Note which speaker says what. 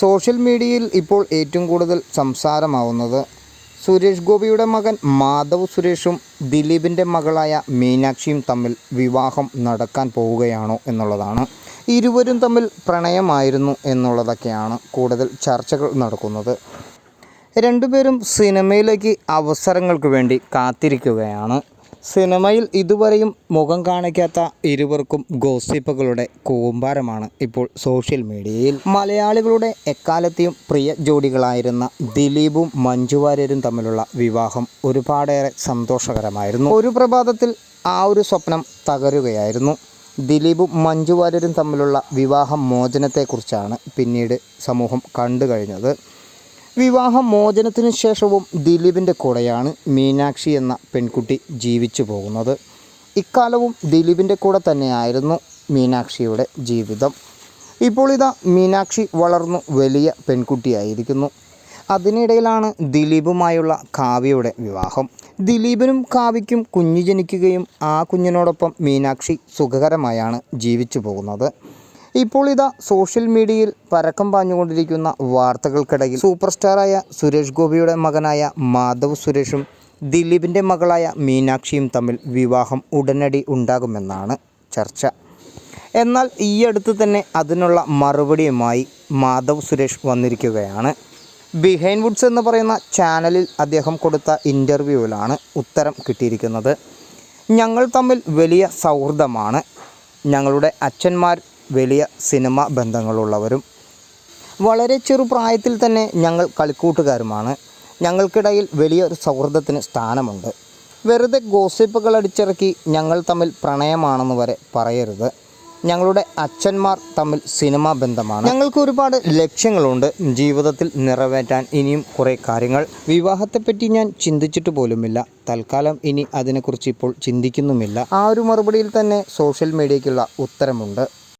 Speaker 1: Social മീഡിയയിൽ ഇപ്പോൾ ഏറ്റവും കൂടുതൽ സംസാരമാവുന്നത് സുരേഷ് ഗോപിയുടെ മകൻ മാധവ് സുരേഷും ദിലീപിന്റെ മകളായ മീനാക്ഷിയും തമ്മിൽ വിവാഹം നടക്കാൻ പോവുകയാണോ എന്നുള്ളതാണ്. ഇരുവരും തമ്മിൽ പ്രണയമായിരുന്നു എന്നുള്ളതൊക്കെയാണ് കൂടുതൽ ചർച്ചകൾ നടക്കുന്നത്. രണ്ടുപേരും സിനിമയിലേക്ക് അവസരങ്ങൾക്ക് വേണ്ടി കാത്തിരിക്കുകയാണ്. സിനിമയിൽ ഇതുവരെയും മുഖം കാണിക്കാത്ത ഇരുവർക്കും ഗോസിപ്പുകളുടെ കൂമ്പാരമാണ് ഇപ്പോൾ സോഷ്യൽ മീഡിയയിൽ. മലയാളികളുടെ എക്കാലത്തെയും പ്രിയ ജോഡികളായിരുന്ന ദിലീപും മഞ്ജു വാര്യരും തമ്മിലുള്ള വിവാഹം ഒരുപാടേറെ സന്തോഷകരമായിരുന്നു. ഒരു പ്രഭാതത്തിൽ ആ ഒരു സ്വപ്നം തകരുകയായിരുന്നു. ദിലീപും മഞ്ജു വാര്യരും തമ്മിലുള്ള വിവാഹ മോചനത്തെക്കുറിച്ചാണ് പിന്നീട് സമൂഹം കണ്ടു കഴിഞ്ഞത് വിവാഹ മോചനത്തിന് ശേഷവും ദിലീപിന്റെ കൂടെയാണ് മീനാക്ഷി എന്ന പെൺകുട്ടി ജീവിച്ചു പോകുന്നത്. ഇക്കാലവും ദിലീപിന്റെ കൂടെ തന്നെയായിരുന്നു മീനാക്ഷിയുടെ ജീവിതം. ഇപ്പോൾ ഇതാ മീനാക്ഷി വളർന്നു വലിയ പെൺകുട്ടിയായിരിക്കുന്നു. അതിനിടയിലാണ് ദിലീപുമായുള്ള കാവ്യയുടെ വിവാഹം. ദിലീപിനും കാവ്യയ്ക്കും കുഞ്ഞു ജനിക്കുകയും ആ കുഞ്ഞിനോടൊപ്പം മീനാക്ഷി സുഖകരമായാണ് ജീവിച്ചു പോകുന്നത്. ഇപ്പോൾ ഇതാ സോഷ്യൽ മീഡിയയിൽ പരക്കം പാഞ്ഞുകൊണ്ടിരിക്കുന്ന വാർത്തകൾക്കിടയിൽ സൂപ്പർ സ്റ്റാറായ സുരേഷ് ഗോപിയുടെ മകനായ മാധവ് സുരേഷും ദിലീപിന്റെ മകളായ മീനാക്ഷിയും തമ്മിൽ വിവാഹം ഉടനടി ഉണ്ടാകുമെന്നാണ് ചർച്ച. എന്നാൽ ഈ അടുത്ത് തന്നെ അതിനുള്ള മറുപടിയുമായി മാധവ് സുരേഷ് വന്നിരിക്കുകയാണ്. ബിഹൈൻഡ് വുഡ്സ് എന്ന് പറയുന്ന ചാനലിൽ അദ്ദേഹം കൊടുത്ത ഇന്റർവ്യൂവിലാണ് ഉത്തരം കിട്ടിയിരിക്കുന്നത്. ഞങ്ങൾ തമ്മിൽ വലിയ സൗഹൃദമാണ്. ഞങ്ങളുടെ അച്ഛന്മാർ വലിയ സിനിമ ബന്ധങ്ങളുള്ളവരും വളരെ ചെറുപ്രായത്തിൽ തന്നെ ഞങ്ങൾ കളിക്കൂട്ടുകാരുമാണ്. ഞങ്ങൾക്കിടയിൽ വലിയൊരു സൗഹൃദത്തിന് സ്ഥാനമുണ്ട്. വെറുതെ ഗോസിപ്പുകൾ അടിച്ചിറക്കി ഞങ്ങൾ തമ്മിൽ പ്രണയമാണെന്ന് വരെ പറയരുത്. ഞങ്ങളുടെ അച്ഛന്മാർ തമ്മിൽ സിനിമാ ബന്ധമാണ്. ഞങ്ങൾക്ക് ഒരുപാട് ലക്ഷ്യങ്ങളുണ്ട്. ജീവിതത്തിൽ നിറവേറ്റാൻ ഇനിയും കുറേ കാര്യങ്ങൾ. വിവാഹത്തെപ്പറ്റി ഞാൻ ചിന്തിച്ചിട്ട് പോലുമില്ല. തൽക്കാലം ഇനി അതിനെക്കുറിച്ച് ഇപ്പോൾ ചിന്തിക്കുന്നുമില്ല. ആ ഒരു മറുപടിയിൽ തന്നെ സോഷ്യൽ മീഡിയയ്ക്കുള്ള ഉത്തരമുണ്ട്.